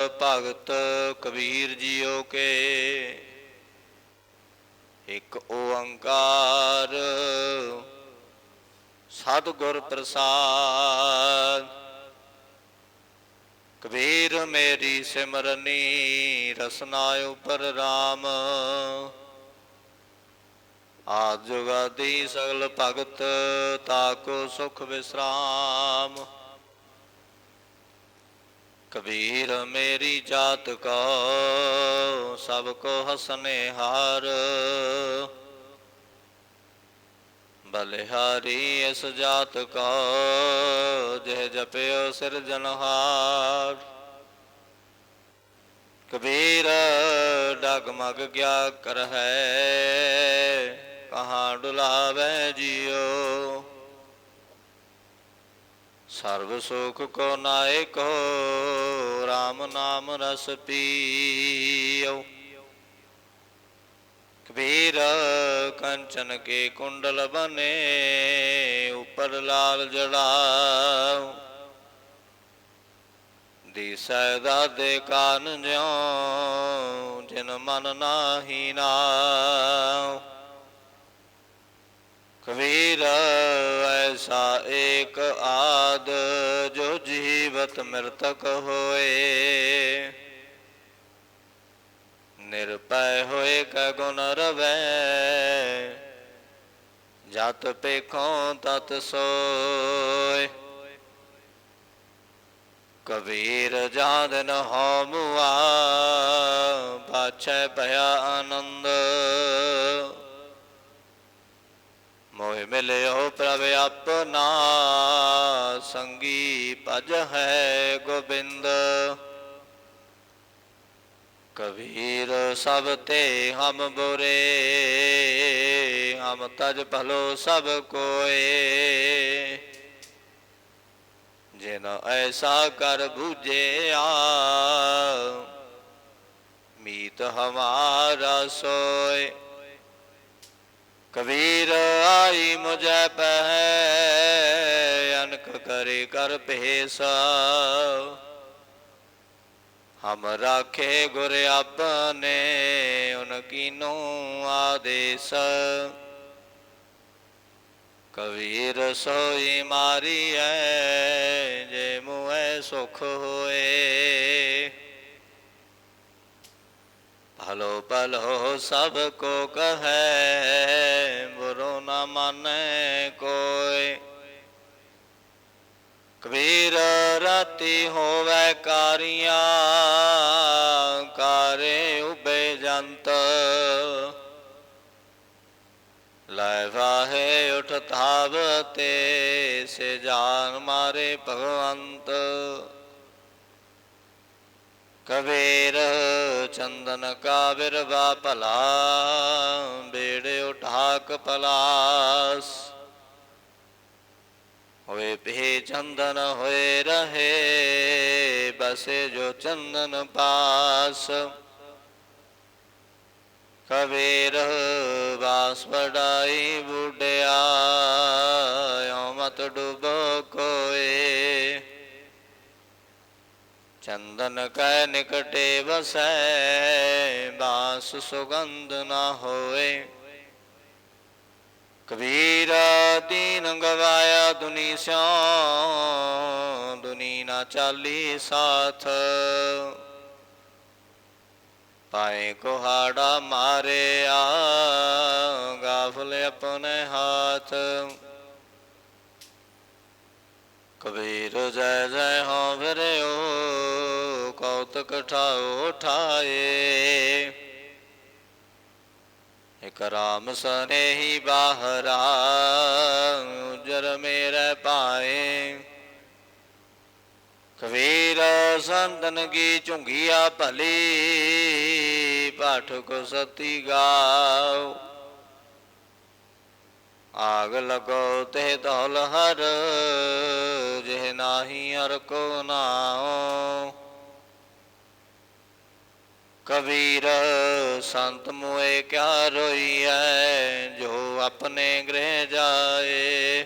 Bhagat Kabir JIO ਕੇ। ਇੱਕ ਓੰਕਾਰ ਸਤਿਗੁਰ ਪ੍ਰਸਾਦ। ਕਬੀਰ ਮੇਰੀ ਸਿਮਰਨੀ, ਰਸਨਾ ਉਪਰ RAM ਆਦ ਜੁਗਾਦੀ ਸਗਲ ਭਗਤ, ਤਾਕੋ ਸੁਖ ਵਿਸਰਾਮ। ਕਬੀਰ ਮੇਰੀ ਜਾਤ ਕੋ, ਸਭ ਕੋ ਹਸਨੇ ਹਾਰ। ਬਲਿਹਾਰੀ ਇਸ ਜਾਤ ਕੋ, ਜਿਹ ਜਪਿਓ ਸਿਰਜਨਹਾਰ ਕਬੀਰ ਡਗ ਮਗ ਗਿਆ ਕਰ ਹੈ ਕਹਾਂ ਡੁਲਾਵੇ ਜਿਉ ਸਰਬ ਸੁਖ ਕੋ ਨਾਇਕੋ RAM ਨਾਮ ਰਸ ਪੀਓ। ਕਬੀਰ ਕੰਚਨ ਕੇ ਕੁੰਡਲ ਬਨੇ, ਉਪਰ ਲਾਲ ਜੜਾਓ। ਦਿਸੈ ਦਾਦੇ ਕਾਨ ਜਿਉ, ਜਿਨ ਮਨ ਨਾਹੀ ਨਾਉ ਕਬੀਰ, ਐਸਾ ਏਕ ਆਦ ਜੋ ਜੀਵਤ ਮਿਰਤਕ ਹੋਏ। ਨਿਰਪੈ ਹੋਏ ਕ ਗੁਣ ਰਵੈ, ਜਤ ਪੇਖੋਂ ਤਤ ਸੋਏ। ਕਬੀਰ ਜਾਦਨ ਹੋ ਮੁਆ ਪਾਛੈ ਭਇਆ ਆਨੰਦ। ਮਿਲਿਓ ਪ੍ਰਭ ਆਪਣਾ, ਸੰਗੀ ਭਜ ਹੈ ਗੋਬਿੰਦ। ਕਬੀਰ ਸਭ ਤੇ ਹਮ ਬੁਰੇ, ਹਮ ਤਜ ਭਲੋ ਸਭ ਕੋਏ। ਜਿਨ ਐਸਾ ਕਰ ਬੂਝਿਆ, ਮੀਤ ਹਮਾਰਾ ਸੋਏ। ਕਬੀਰ ਆਈ ਮੁਝੈ ਪਹਿ, ਅਨਕ ਕਰੇ ਕਰ ਭੇਸਾ। ਹਮ ਰਾਖੇ ਗੁਰ ਆਪਨੇ ਉਨ ਕੀਨੋ ਆਦੇਸ। ਕਬੀਰ ਸੋਈ ਮਾਰੀ ਮਾਰੀਐ, ਜੇ ਮੁਐ ਸੁਖ ਹੋਏ। ਭਲੋ ਭਲੋ ਸਭ ਕੋ ਕਹੈ ਬੁਰੋ ਨਾ ਮਾਨੈ ਕੋਇ। ਕਬੀਰ ਰਾਤੀ ਹੋਵੇ ਕਾਰੀਆਂ, ਕਾਰੇ ਉਬੇ ਜੰਤ। ਲੈ ਵਾਹੇ ਉਠ ਧਾਵ ਤੇ, ਸੇ ਜਾਨ ਮਾਰੇ ਭਗਵੰਤ। ਕਬੀਰ ਚੰਦਨ ਕਾ ਬਿਰਵਾ ਭਲਾ, ਬੇੜੇ ਉਠਾਕ ਪਲਾਸ। ਹੋਏ ਭੇ ਚੰਦਨ ਹੋਏ ਰਹੇ, ਬਸੇ ਜੋ ਚੰਦਨ ਪਾਸ। ਕਬੀਰ ਬਾਸ ਵਡਾਈ ਬੁੱਢਿਆ ਓ ਮਤ ਡੁਬੋ ਕੋਏ। ਚੰਦਨ ਕੈ ਨਿਕਟੇ ਵਸੈ, ਬਾਸ ਸੁਗੰਧ ਨਾ ਹੋਏ। ਕਬੀਰ ਦੀਨ ਗਵਾਇਆ ਦੁਨੀ ਸਿਉ, ਦੁਨੀ ਨਾ ਚਾਲੀ ਸਾਥ। ਪਾਏ ਕੁਹਾੜਾ ਮਾਰਿਆ, ਗਾਫਲ ਆਪਣੇ ਹਾਥ। ਕਬੀਰ ਜੈ ਜੈ ਹੋ ਫਿਰਿਓ ਕੌਤਕ ਠਾਓ ਠਾਏ ਇਕ ਰਾਮ ਸਨੇਹੀ ਬਾਹਰਾ, ਉਜਰ ਮੇਰੇ ਪਾਏ ਕਬੀਰ ਸੰਤਨ ਕੀ ਝੁੰਗੀਆ ਭਲੀ, ਪਾਠਕ ਸਤੀ ਗਾਓ। ਆਗ ਲਗੋ ਤੇ ਦੌਲ ਹਰ ਜਿਹ ਨਾਹੀ ਹਰ ਕੋ ਨਾਉ। ਕਬੀਰ, ਸੰਤ ਮੋਏ ਕਿਆ ਰੋਈਐ, ਜੋ ਆਪਣੇ ਗ੍ਰਹਿ ਜਾਏ।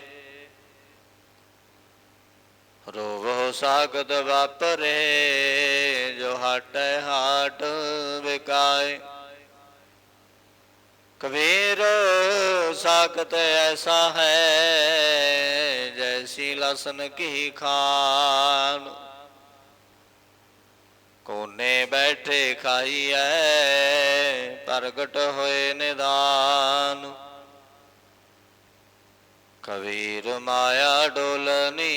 ਰੋਵੋ ਸਾਗਤ ਵਾਪਰੇ, ਜੋ ਹਟੈ ਹਾਟ ਵਿਕਾਏ। ਕਬੀਰ, ਸਾਖਤ ਐਸਾ ਹੈ, ਜੈਸੀ ਲਸਨ ਕੀ ਖਾਨ ਕੋਨੇ ਬੈਠੇ ਖਾਈਐ, ਪ੍ਰਗਟ ਹੋਏ ਨਿਦਾਨ। ਕਬੀਰ ਮਾਇਆ ਡੋਲਨੀ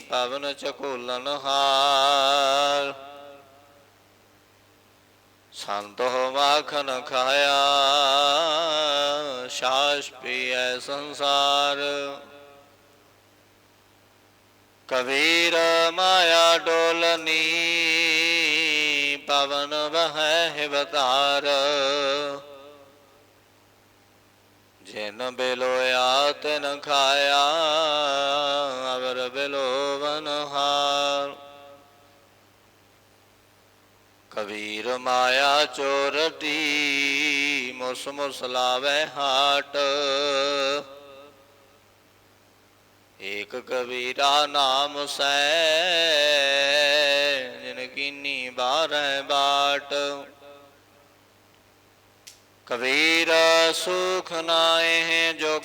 ਪਵਨ ਚਕੂਲਨ ਹਾਰ। ਹੋ ਮਾਖਨ ਖਾਇਆ, ਸ਼ਾਸ ਪੀਐ ਸੰਸਾਰ। ਕਬੀਰ ਮਾਇਆ ਡੋਲਨੀ, ਪਵਨ ਬਹਿ ਬਤਾਰ ਜਿਨ ਬਿਲੋਇਆ, ਤਿਨ ਖਾਇਆ, ਅਵਰ ਬਿਲੋਵਨ ਹਾਰ। ਕਬੀਰ ਮਾਇਆ ਚੋਰਟੀ ਮੁਸ ਮੁਸ ਲਾਵੇ ਹਾਟ। ਏਕ ਕਬੀਰਾ ਨਾਮ ਸੈ ਜਿਨ ਕੀਨੀ ਬਾਰੈ ਬਾਟ। ਕਬੀਰ ਸੁਖ ਨਾਏ ਜੋਗ,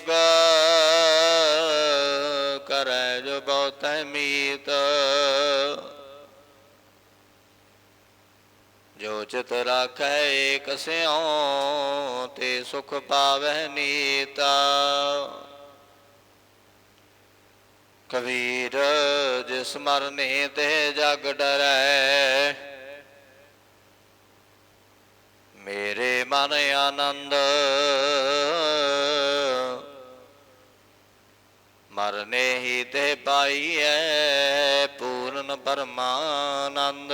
ਕਰੈ ਜੋ ਬਹੁਤੈ ਮੀਤ। ਜੋ ਚਿਤ ਰਾਖੈ ਏਕ ਸਿਉ, ਤੇ ਸੁਖ ਪਾਵੈ ਨੀਤਾ। ਕਬੀਰ, ਜਿਸ ਮਰਨੇ ਤੇ ਜਗ ਡਰੈ। ਮੇਰੇ ਮਨ ਆਨੰਦ, ਮਰਨੇ ਹੀ ਤੇ ਪਾਈਐ ਪੂਰਨ ਪਰਮਾਨੰਦ।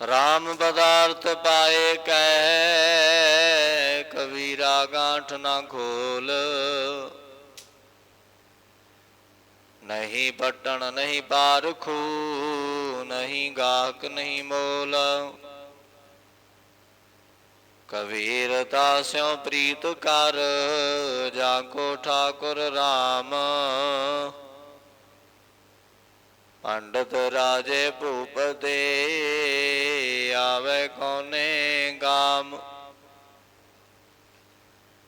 ਰਾਮ ਪਦਾਰਥ ਪਾਏ ਕੈ, ਕਬੀਰਾ ਗਾਂਠ ਨਾ ਖੋਲ। ਨਹੀਂ ਪਟਣ ਨਹੀਂ ਪਾਰਖੂ ਨਹੀਂ ਗਾਹਕ, ਨਹੀਂ ਮੋਲ। ਕਬੀਰ ਤਾਸਿਓ ਪ੍ਰੀਤ ਕਰ ਜਾ ਕੋ ਠਾਕੁਰ RAM ਪੰਡਤ ਰਾਜੇ ਭੂਪ ਦੇ ਆਵੇ ਕੋਨੇ ਗਾਮ।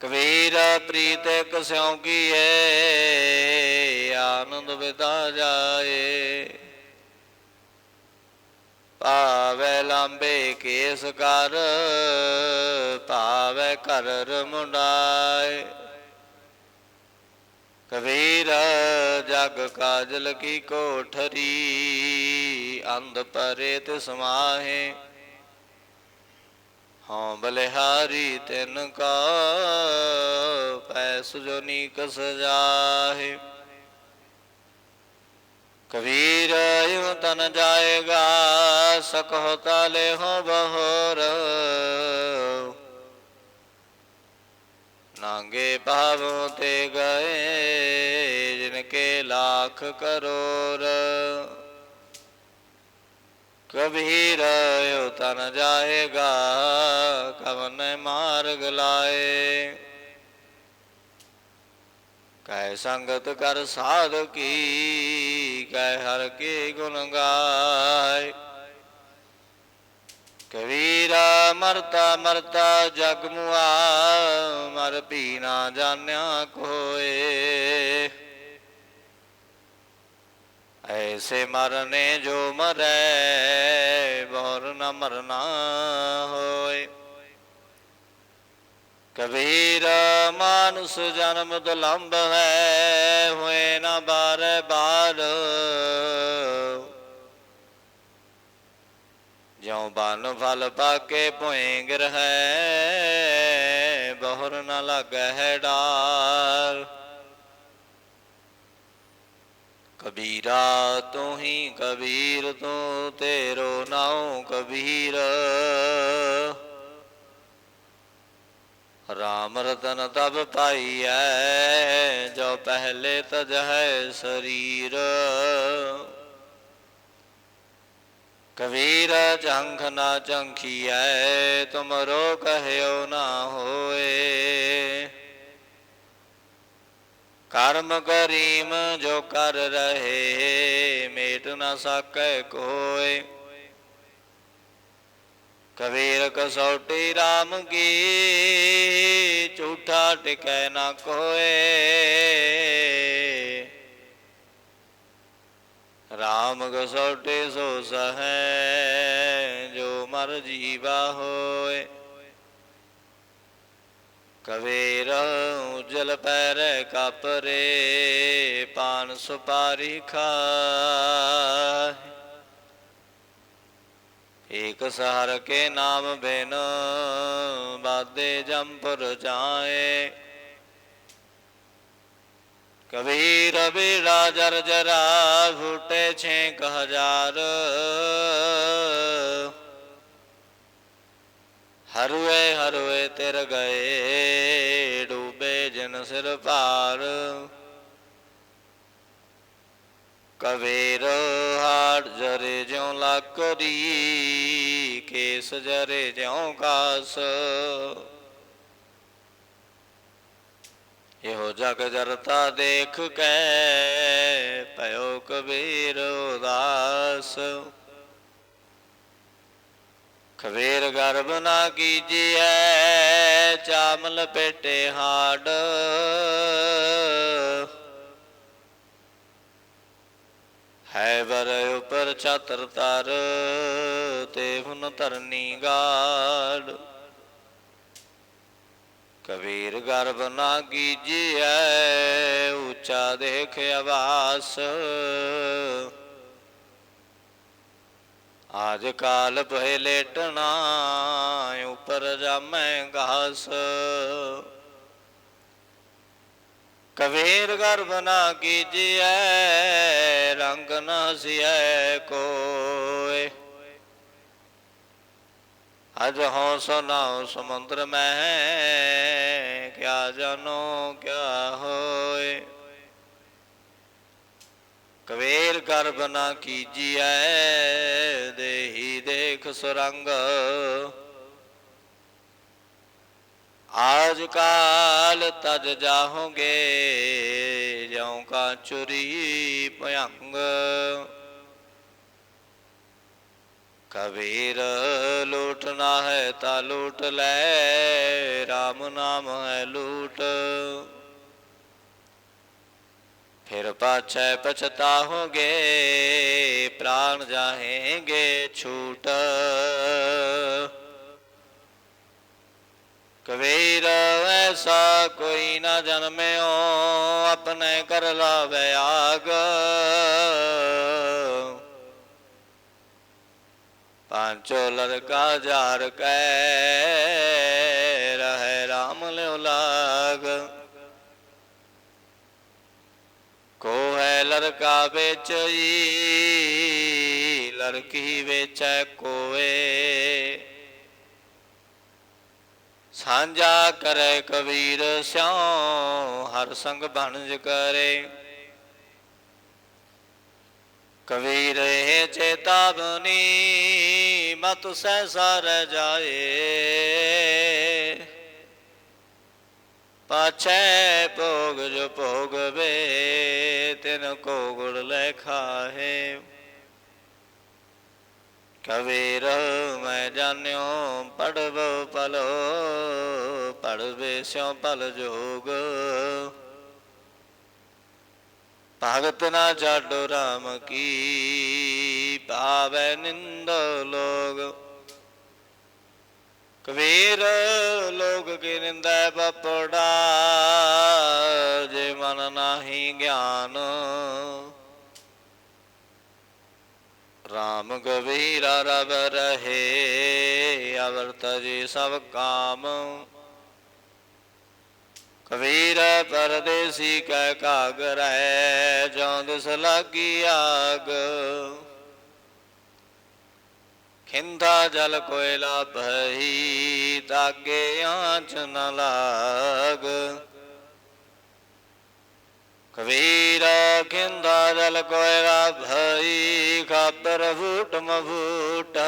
ਕਬੀਰ ਪ੍ਰੀਤ ਕਸਿਉ ਕੀਏ ਆਨੰਦ ਵਿਦਾ ਜਾਏ। ਪਾਵੇ ਲਾਂਬੇ ਕੇਸ ਕਰ ਪਾਵੇ ਕਰ ਮੁੰਡਾਏ ਕਬੀਰ, ਜਗ ਕਾਜਲ ਕੀ ਕੋਠਰੀ, ਅੰਧ ਪਰੇ ਤੇ ਸਮਾਹੇ। ਹਾਂ ਬਲਿਹਾਰੀ ਤਿਨ ਕਾ ਪੈਸ ਜੋ ਕਸ ਸਜਾਹੇ ਕਬੀਰ ਯੂ ਤਨ ਜਾਏਗਾ, ਸਕਹੁ ਤਾਲੇ ਹੋ ਬਹੋਰ। ਨਾਂਗੇ ਭਾਵੋਂ ਤੇ ਗਏ ਜਿਨ ਕੇ ਲੱਖ ਕਰੋੜ ਕਬੀਰ ਯੂ ਤਨ ਜਾਏਗਾ, ਕਵਨ ਮਾਰਗ ਲਾਏ। ਕੈ ਸੰਗਤ ਕਰ ਸਾਧ ਕੀ ਕੈ ਹਰ ਕੇ ਗੁਣ ਗਾਏ। ਕਬੀਰਾ ਮਰਤਾ ਮਰਤਾ ਜਗ ਮੁਆ, ਮਰ ਪੀ ਨਾ ਜਾਣਿਆ ਕੋਏ। ਐਸੇ ਮਰਨੇ ਜੋ ਮਰੈ, ਬੋਰ ਨ ਮਰਨਾ ਹੋਏ। ਕਬੀਰ ਮਾਨੁਸ ਜਨਮ ਦੁਲੰਭ ਹੈ, ਹੋਏ ਨਾ ਬਾਰ ਬਾਰ। ਜਿਉ ਬਨ ਫਲ ਪਾਕੇ ਭੋਏ ਗ੍ਰਹਿ ਬਹੁਰ ਨ ਲੱਗੈ ਡਾਰ। ਕਬੀਰਾ ਤੂੰ ਹੀ ਕਬੀਰ, ਤੂੰ ਤੇਰੋ ਨਾਉ ਕਬੀਰ। ਰਾਮ ਰਤਨ ਤਬ ਪਾਈਐ, ਜੋ ਪਹਿਲੇ ਤਜ ਹੈ ਸਰੀਰ। ਕਬੀਰ ਝੰਖ ਨਾ ਚੰਖੀਐ, ਤੁਮਰੋ ਕਹਿਓ ਨਾ ਹੋਏ। ਕਰਮ ਕਰੀਮ ਜੋ ਕਰ ਰਹੇ, ਮੇਟ ਨਾ ਸਕੈ ਕੋਇ ਕਬੀਰ ਕਸੌਟੀ RAM ਕੀ ਟਿਕੈ ਨਾ ਕੋਏ। RAM ਕਸੌਟੀ ਸੋ ਸਹੈ, ਜੋ ਮਰ ਜੀਵਾ ਹੋਏ ਕਬੀਰ ਉਜਲ ਪੈਰ ਕਪਰੇ, ਪਾਨ ਸੁਪਾਰੀ ਖਾਏ ਏਕ ਸਹਰ ਕੇ ਨਾਮ ਬਿਨ ਬਾਦੇ ਜੰਪੁਰ ਜਾਏ। ਕਬੀਰ ਬੀੜਾ ਜਰ ਜਰਾ ਫੁਟੇ ਛੇਕ ਹਜ਼ਾਰ। ਹਰਵੇ ਹਰਵੇ ਤਿਰ ਗਏ ਡੂਬੇ ਜਨ ਸਿਰ ਭਾਰ। ਕਬੀਰ ਹਾੜ ਜਰੇ ਜਿਉ ਲੱਕੜੀ, ਕੇਸ ਜਰੇ ਜਿਉ ਕਾਸ ਇਹੋ ਜਗ ਜਰਤਾ ਦੇਖ ਕੇ, ਭਇਓ ਕਬੀਰ ਉਦਾਸ। ਕਬੀਰ ਗਰਭ ਨਾ ਕੀਜੀਐ, ਚਾਮਲ ਪੇਟੇ ਹਾੜ। ਹੈ ਬਰ ਉਪਰ ਛਤਰ ਤਰ, ਤੇ ਹੁਨ ਧਰਨੀ ਗਾੜ। ਕਬੀਰ ਗਰਭ ਨਾ ਕੀਜੀਐ, ਉੱਚਾ ਦੇਖ ਆਵਾਸ। ਆਜ ਕਾਲ ਪਹਿ ਲੇਟਣਾ, ਉਪਰ ਜਾਮੈ ਘਾਸ। ਕਬੀਰ ਗਰਭ ਨਾ ਕੀਜੀਐ, ਰੰਗ ਨਾ ਸਿਐ ਕੋਏ। ਅਜ ਹੋ ਸੁਨਾਉ ਸਮੁੰਦਰ ਮੈਂ, ਕਿਆ ਜਾਨੋ ਕਿਆ ਹੋਏ। ਕਬੀਰ ਗਰਭ ਨਾ ਕੀਜੀਐ, ਦੇਹੀ ਦੇਖ ਸੁਰੰਗ ਆਜ ਕਾਲ ਤਜ ਜਾਹੋਗੇ, ਜਿਉ ਕਾ ਚੁਰੀ ਭਯੰਗ। ਕਬੀਰ ਲੂਟਣਾ ਹੈ ਤਾ ਲੂਟ ਲੈ RAM ਨਾਮ ਹੈ ਲੂਟ। ਫਿਰ ਪਾਛੈ ਪਛਤਾਹੋਗੇ, ਪ੍ਰਾਣ ਜਾਹੇਗੇ ਛੂਟ। ਕਬੀਰ, ਐਸਾ ਕੋਈ ਨਾ ਜਨਮਿਓ, ਆਪਣੇ ਕਰ ਲਾਵੇ ਆਗ। ਪਾਂਚੋ ਲੜਕਾ ਜਾਰ ਕੈ, ਰਹੇ RAM ਲਿਉ ਲਾਗ। ਕੋ ਹੈ ਲੜਕਾ ਵੇਚਈ, ਲੜਕੀ ਵੇਚੈ ਕੋਏ ਸਾਂਝਾ ਕਰੇ ਕਬੀਰ ਸਿਉ, ਹਰ ਸੰਗ ਬਣਜ ਕਰੇ। ਕਬੀਰ ਇਹ ਚੇਤਾਵਨੀ ਮਤ ਸਹਿਸਾ ਰਹਿ ਜਾਏ। ਪਾਛੈ ਭੋਗ ਜੋ ਭੋਗਵੇ, ਤਿਨ ਕੋ ਗੁੜ ਲੈ ਖਾਹੇ। ਕਬੀਰ ਮੈਂ ਜਾਣਿਓ ਪੜਵ ਪਲੋ ਪੜਵੇ ਸਿਉ ਪਲ ਜੋਗ। ਭਗਤ ਨਾ ਛਾਡੋ ਰਾਮ ਕੀ ਪਾਵੈ ਨਿੰਦ ਲੋਗ। ਕਬੀਰ ਲੋਕ ਕੀ ਨਿੰਦੈ ਬਪੜਾ, ਜੇ ਮਨ ਨਾਹੀ ਗਿਆਨ। ਰਾਮ ਕਬੀਰਾ ਰਵ ਰਹੇ ਅਵਰਤ ਜੀ ਸਭ ਕਾਮ। ਕਬੀਰ ਪਰਦੇਸੀ ਕੈ ਕਾਗਰੈ ਜੋਂ ਦਿਸ ਲਾਗੀ ਆਗ। ਖਿੰਦਾ ਜਲ ਕੋਇਲਾ ਭਈ ਤਾਗੇ ਆਂਚ ਨ ਲਾਗ। ਕਬੀਰ ਖਿੰਦਾ ਜਲ ਕੋਇਲਾ ਭਈ ਖਾਤਰ ਫੂਟ ਮਫੂਟ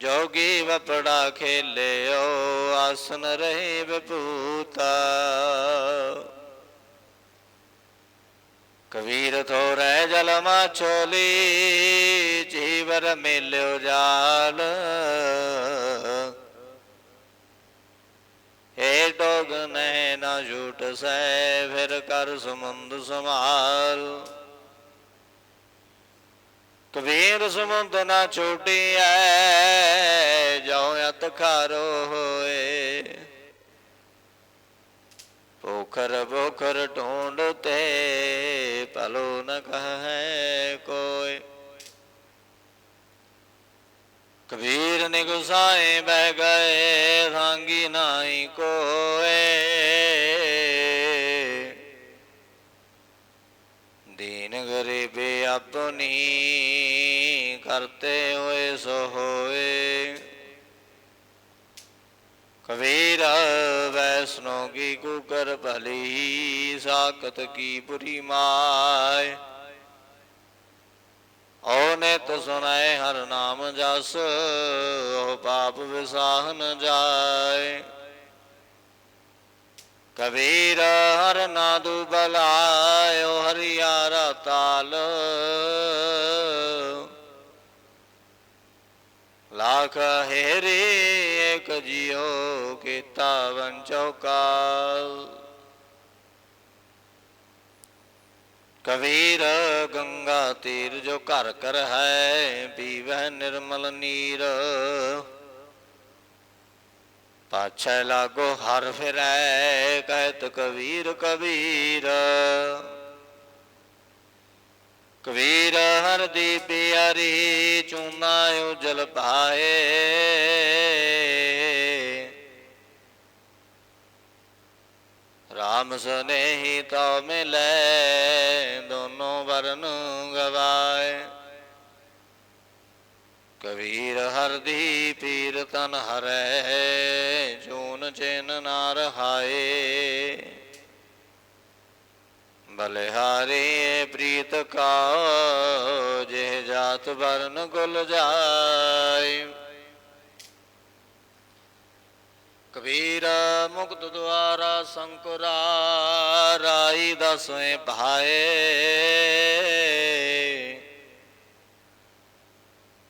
ਜੋਗੀ ਵਪੜਾ ਖੇਲਿਓ ਆਸਨ ਰਹੇ ਵਿਭੂਤਾ ਕਬੀਰ ਥੋਰੇ ਜਲ ਮਾਛੋਲੀ ਜੀਵਰ ਮੇਲਿਓ ਜਾਲ ਏ ਡੋਗ ਨੈ ਨਾ ਝੂਟ ਸੈ ਫਿਰ ਕਰ ਸਮੁੰਦ ਸੰਭਾਲ। ਕਬੀਰ ਸਮੁੰਦ ਨਾ ਛੋਟੀ ਛੋਟੀਐ, ਜਾਉ ਅਤ ਖਾਰੋ ਹੋਏ। ਪੋਖਰ ਬੋਖਰ ਢੂੰਡਤੇ ਭਲੋ ਨ ਕਹੈ ਕੋਈ। ਕਬੀਰ ਨੇ ਗੁਸਾਏ ਬਹਿ ਗਏ ਸਾਂਗੀ ਨਾਹੀ ਕੋਏ ਦੀਨ ਗਰੀਬੀ ਆਪਣੀ ਕਰਤੇ ਹੋਏ ਸੋ ਹੋਏ। ਕਬੀਰ ਵੈਸਨੋ ਕੀ ਕੁਕਰ ਭਲੀ, ਸਾਖਤ ਕੀ ਪੁਰੀ ਮਾਇ ਓ ਨਿਤ ਸੁਣਾਏ ਹਰ ਨਾਮ ਜਸ ਓ ਪਾਪ ਵਿਸਾਹ ਜਾਏ। ਕਬੀਰ ਹਰ ਨਾ ਬਲਾਇਓ ਹਰਿਆਰਾ ਤਾਲ। ਲਾਖ ਹੇਰੇ ਇਕ ਜਿਉ ਕੀਤਾ ਵੰਚੋ ਕਾਲ ਕਬੀਰ ਗੰਗਾ ਤੀਰ ਜੋ ਘਰ ਕਰ ਹੈ, ਪੀਵਹਿ ਨਿਰਮਲ ਨੀਰ। ਪਾਛੈ ਲਾਗੋ ਹਰ ਫਿਰੈ, ਕਹਿਤ ਕਬੀਰ ਕਬੀਰ। ਕਬੀਰ ਹਰ ਦੀ ਪਿਆਰੀ, ਚੂਨਾ ਉਜਲ ਪਾਏ। ਰਾਮ ਸਨੇਹੀ ਤਉ ਮਿਲੈ, ਦੋਨੋਂ ਵਰਨ ਗਵਾਏ। ਕਬੀਰ ਹਰ ਦੀ ਪੀਰ ਤਨ ਹਰੈ, ਜੂਨ ਚੈਨ ਨਾ ਰਹਾਏ ਬਲਿਹਾਰੀ ਪ੍ਰੀਤ ਕਾ ਜੇ ਜਾਤ ਵਰਨ ਗੁਲ ਜਾਏ। ਕਬੀਰ ਮੁਕਤ ਦੁਆਰਾ ਸੰਕੁਰਾ ਰਾਈ ਦਸਵੇਂ ਭਾਏ।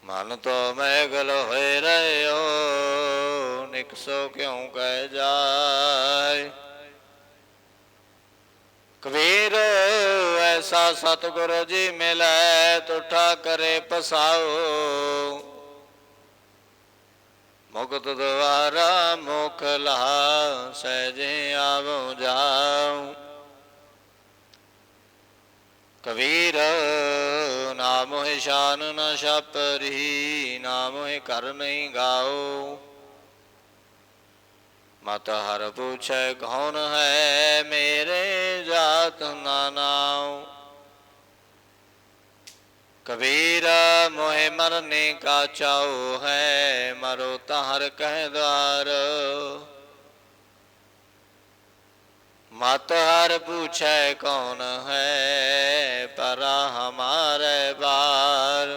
ਮਨ ਤੋ ਮੈਗਲ ਹੋਏ ਰਹਿਓ ਨਿਕਸੋ ਕਿਉ ਕਹਿ ਜਾਏ? ਕਬੀਰ, ਐਸਾ ਸਤਿਗੁਰ ਜੀ ਮਿਲੈ, ਤੁਠਾ ਕਰੇ ਪਸਾਓ। ਮੁਕਤ ਦਵਾਰਾ ਮੁਖ ਲਹਾ, ਸਹਿਜੇ ਆਵੋ ਜਾਉ ਕਬੀਰ, ਨਾਮ ਹੈ ਸ਼ਾਨ, ਨ ਛਪਰੀ ਨਾਮ ਹੈ ਕਰ ਨਹੀਂ ਗਾਓ। ਮਤ ਹਰ ਪੁੱਛੈ ਕੌਣ ਹੈ ਮੇਰੇ ਜਾਤ ਨਾ ਨਾਉ। ਕਬੀਰ, ਮੋਹਿ ਮਰਨੇ ਕਾ ਚਾਉ ਹੈ, ਮਰੋ ਤਹਰ ਕਹਿ ਦਵਾਰ। ਮਤ ਹਰ ਪੁੱਛੈ ਕੌਣ ਹੈ ਪਰਾ ਹਮਾਰੇ ਬਾਰ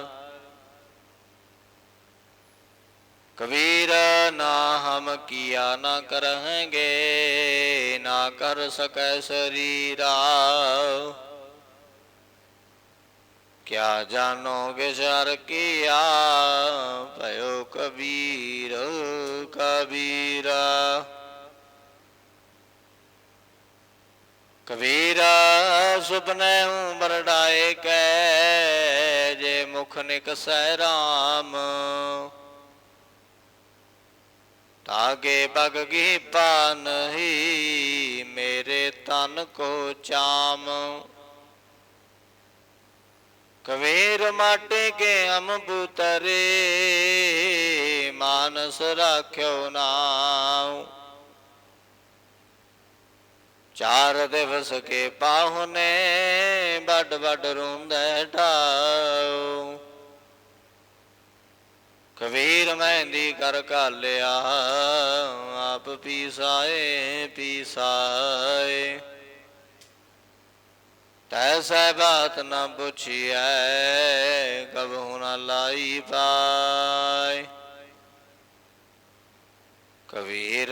ਕਬੀਰ ਨਾ ਹਮ ਕੀਆ ਨਾ ਕਰਹਿਗੇ ਨਾ ਕਰ ਸਕੈ ਸਰੀਰਾ ਕਿਆ ਜਾਣੋਗੇ ਸ਼ਰ ਕੀਆ ਭਇਓ ਕਬੀਰ ਕਬੀਰਾ ਸੁਪਨੇ ਹੂੰ ਬਰਡਾਏ ਕੈ ਜੇ ਮੁਖ ਨਿਕਸੈ ਰਾਮ। ਤਾਗੇ ਬਗ ਗੀ ਪਾ ਨਹੀਂ ਮੇਰੇ ਤਨ ਕੋ ਚਾਮ। ਕਬੀਰ ਮਾਟੇ ਕੇ ਹਮ ਬੁਤਰੇ ਮਾਨਸ ਰਾਖਿਓ ਨਾਮ ਚਾਰ ਦਿਵਸ ਕੇ ਪਾਹੁਨੇ, ਵੱਡ ਵੱਡ ਰੋਂਦੇ ਢਾਉ ਕਬੀਰ ਮਹਿੰਦੀ ਕਰ ਕਾਲਿਆ ਆਪ ਪੀਸਾਏ ਪੀਸਾਏ। ਤੈਸੈ ਬਾਤ ਨ ਪੁੱਛੀਐ ਕਬਹੁ ਨ ਲਾਈ ਪਾਏ। ਕਬੀਰ,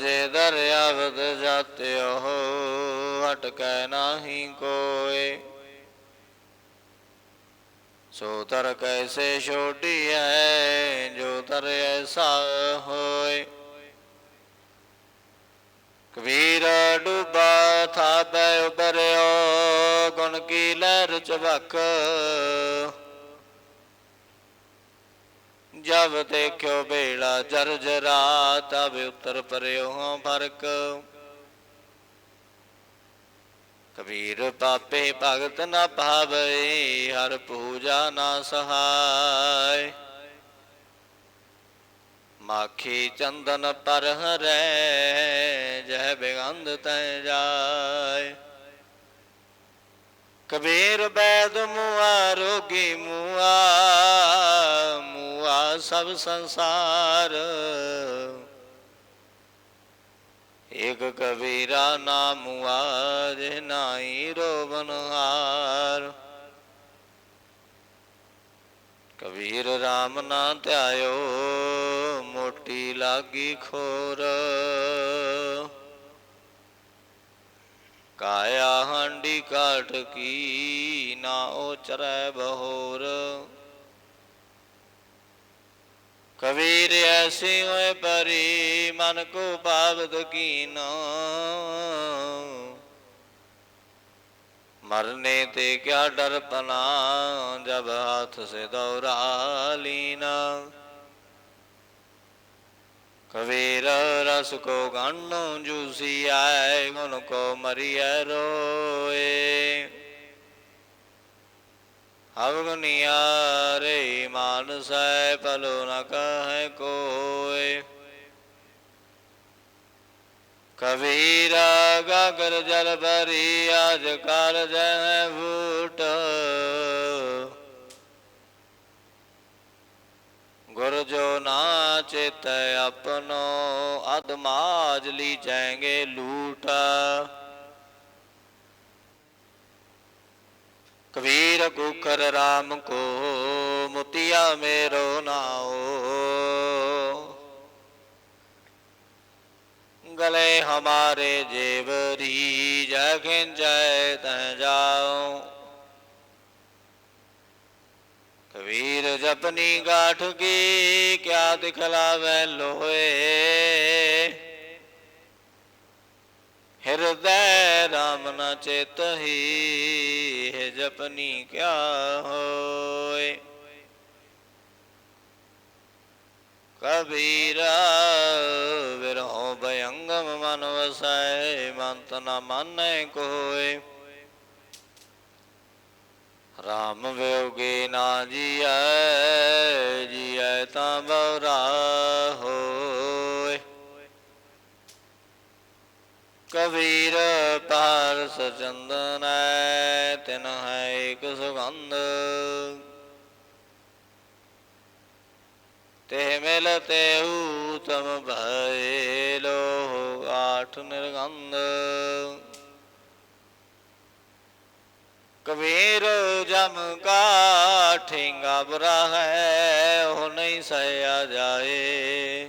ਜੇ ਦਰਿਆਵਤ ਜਾਤਿਓ, ਹਟਕੈ ਨਾਹੀ ਕੋਏ। ਸੋ ਤਰ ਕੈਸੇ ਛੋਟੀ ਹੈ ਜੋ ਤਰ ਐਸਾ ਹੋਏ। ਕਬੀਰ, ਡੁੱਬਾ ਥਾਪੈ ਉਬਰਿਓ ਗੁਣ ਕੀ ਲਹਿਰ ਚਵਕ ਜਬ ਦੇਖਿਓ ਬੇੜਾ ਜਰਜਰਾ ਤਬ ਉਤਰ ਪਰਿਓ ਹਾਂ ਫ਼ਰਕ। ਕਬੀਰ ਪਾਪੇ ਭਗਤ ਨਾ ਭਾਵੇ, ਹਰ ਪੂਜਾ ਨਾ ਸਹਾਇ। ਮਾਖੀ ਚੰਦਨ ਪਰ ਹਰੈ, ਜਹ ਬਿਗੰਧ ਤੈ ਜਾਏ ਕਬੀਰ ਬੈਦ ਮੁਆ, ਰੋਗੀ ਮੁਆ ਮੁਆ ਸਭ ਸੰਸਾਰ। ਏਕ ਕਬੀਰਾ ਨਾਮੁਆ ਜੇ ਨਾਈ ਰੋਵਨ ਹਾਰ। ਕਬੀਰ RAM ਨਾ ਧਿਆਇਓ, ਮੋਟੀ ਲਾਗੀ ਖੋਰ। ਕਾਇਆ ਹਾਂਡੀ ਕਾਟ ਕੀ ਨਾ ਉਹ ਚਰੈ ਬਹੋਰ। ਕਬੀਰ ਐਸੀ ਹੋਏ ਪਰੀ, ਮਨ ਕੋ ਭਾਵਤ ਕੀਨ। ਮਰਨੇ ਤੇ ਕਿਆ ਡਰ ਪਨਾ ਜਬ ਹਾਥ ਸੇ ਦੌਰਾ ਲੀਨਾ। ਕਬੀਰ ਰਸ ਕੋ ਗੰਨੋ ਜੂਸੀ ਆਏ ਗੁਣ ਕੋ ਮਰੀਐ ਰੋਏ। ਅਵਗੁਨੀਆ ਰੇ ਮਾਨਸੈ ਪਲੋ ਨ ਕਹੈ ਕੋਏ। ਕਬੀਰਾ ਗਾਗਰ ਜਲ ਭਰੀ ਆਜ ਕਾਲ ਜੈ ਭੂਟ ਗੁਰ ਜੋ ਨਾ ਚੇਤੈ ਆਪਨੋ ਅਦਮਾਜ ਲੀ ਜਾਏਂਗੇ ਲੂਟ। ਕਬੀਰ ਕੁਖਰ RAM ਕੋ ਮੁਤਿਆ ਮੇਰੋ ਨਾਓ ਗਲੇ ਹਮਾਰੇ ਜੇਵਰੀ ਜੈ ਖਿੰਚੈ ਤੈ ਜਾਉ। ਕਬੀਰ ਜਪਨੀ ਗਾਠ ਕੀ, ਕਿਆ ਦਿਖਲਾਵੇ ਲੋਏ ਹਿਰਦੈ ਰਾਮ ਨਾ ਚੇਤਹੀ ਹੈ ਜਪਨੀ ਕਿਆ ਹੋਏ। ਕਬੀਰਾ ਵਿਰਹੋ ਭਯੰਗਮ ਮਨ ਵਸੈ, ਮੰਤ ਨ ਮਾਨੈ ਕੋਏ। ਰਾਮ ਵਿਯੋਗੇ ਨਾ ਜੀਐ ਜੀਐ ਤਾਂ ਬਉਰਾ ਹੋਏ। ਕਬੀਰ ਪਾਰ ਚੰਦਨੈ ਤਿਨ ਹੈ ਇਕ ਸੁਗੰਧ। ਤੇ ਮਿਲਤੇ ਊਤਮ ਭਏ ਲੋ ਆਠ ਨਿਰਗੰਧ। ਕਬੀਰ ਜਮ ਕਾ ਠੇਂਗਾ ਬੁਰਾ ਹੈ ਉਹ ਨਹੀਂ ਸਹਿਆ ਜਾਏ।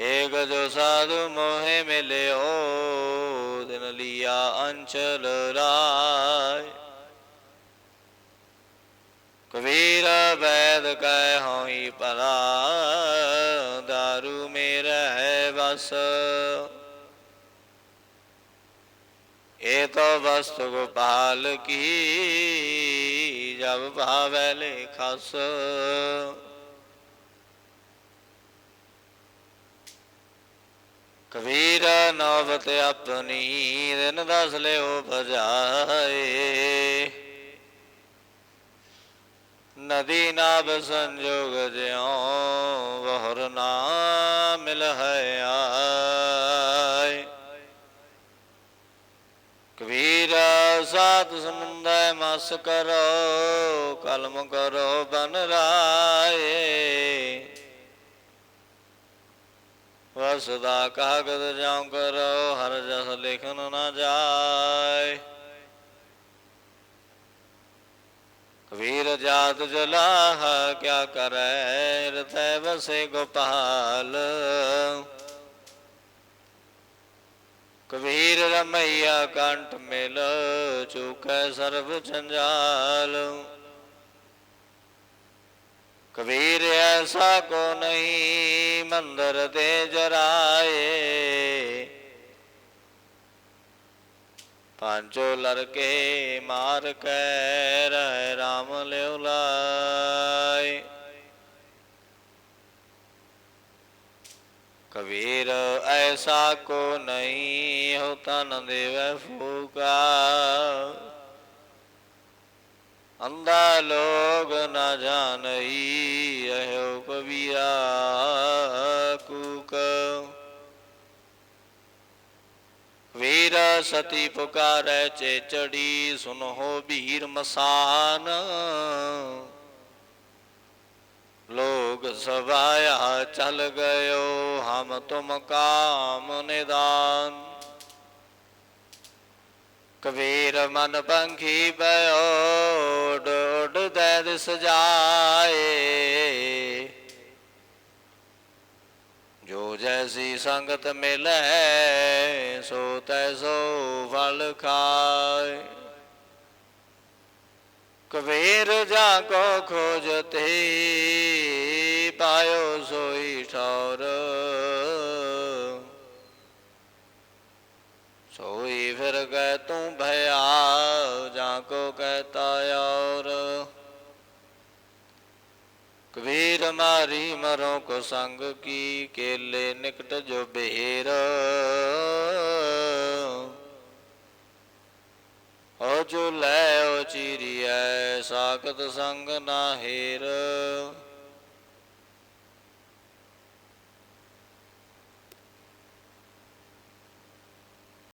ਏਕ ਜੋ ਸਾਧੂ ਮੋਹਿ ਮਿਲਿਓ, ਦਿਨ ਲਿਆ ਅੰਚਲ ਰਾਏ। ਕਬੀਰ ਵੈਦ ਕਹਿ ਹੋਈ ਭਲਾ, ਦਾਰੂ ਮੇਰਾ ਹੈ ਬਸ ਇਹ ਤੋ ਵਸਤੁ ਗੋਪਾਲ ਕੀ, ਜਬ ਭਾਵੈ ਲੇਖਸ। ਕਬੀਰ ਨੌਬਤ ਆਪਣੀ, ਦਿਨ ਦਸ ਲਿਓ ਭਜਾਏ। ਨਦੀ ਨਾਬ ਸੰਜੋਗ ਜਿਉ ਵਹਰ ਨਾ ਮਿਲ ਹੈ ਆਏ। ਕਬੀਰ ਸਾਤ ਸਮੁੰਦੈ ਮਸ ਕਰੋ, ਕਲਮ ਕਰੋ ਬਨ ਰਾਏ। ਵਸਦਾ ਕਾਗਦ ਜਾਉ ਕਰੋ, ਹਰ ਜਸ ਲਿਖਨ ਨਾ ਜਾਏ। ਕਬੀਰ ਜਾਤ ਜਲਾਹ, ਕਿਆ ਕਰੈ ਰਤੈ ਵਸੇ ਗੋਪਾਲ। ਕਬੀਰ ਰਮਈਆ ਕੰਠ ਮਿਲ, ਚੁਕੈ ਸਰਬ ਜੰਜਾਲ ਕਬੀਰ ਐਸਾ ਕੋ ਨਹੀਂ ਮੰਦਰ ਤੇ ਜਰਾਏ। ਪਾਂਚੋ ਲੜਕੇ ਮਾਰ ਕੈ ਰਹਿ ਰਾਮ ਲਿਉ ਲਾਏ। ਕਬੀਰ ਐਸਾ ਕੋ ਨਹੀਂ ਹੋ ਤਨ ਦੇਵੈ ਫੂਕਾ। ਅੰਧਾ ਲੋਗ ਨਾ ਜਾਣਈ ਇਹੋ ਕਬੀਰਾ ਕੂਕ। ਵੀਰ ਸਤੀ ਪੁਕਾਰੈ ਚੇਚੜੀ ਸੁਨੋ ਭੀਰ ਮਸਾਨ। ਲੋਗ ਸਵਾਇਆ ਚਲ ਗਇਓ, ਹਮ ਤੁਮ ਕਾਮ ਨਿਦਾਨ। ਕਬੀਰ ਮਨ ਪੰਖੀ ਪਇਓ ਡੋਡ ਦੇ ਦਿਸ ਜੋ ਜੈਸੀ ਸੰਗਤ ਮਿਲੈ, ਸੋ ਤੈਸੋ ਫਲ ਖਾਏ। ਕਬੀਰ ਜਾ ਕੋ ਖੋਜਤੇ, ਪਾਇਓ ਸੋਈ ਠੌਰ। ਸੋਈ ਫਿਰ ਗਏ ਤੂੰ ਭਇਆ, ਜਾਂ ਕੋ ਕਹਤਾ ਔਰ? ਕਬੀਰ ਮਾਰੀ ਮਰੋ ਕੋ ਸੰਗ ਕੀ, ਕੇਲੇ ਨਿਕਟ ਜੋ ਬੇਰ ਹੋ ਜੋ ਲੈ ਓ ਚੀਰੀਐ ਸਾਖਤ ਸੰਗ ਨਾ ਹੀਰ?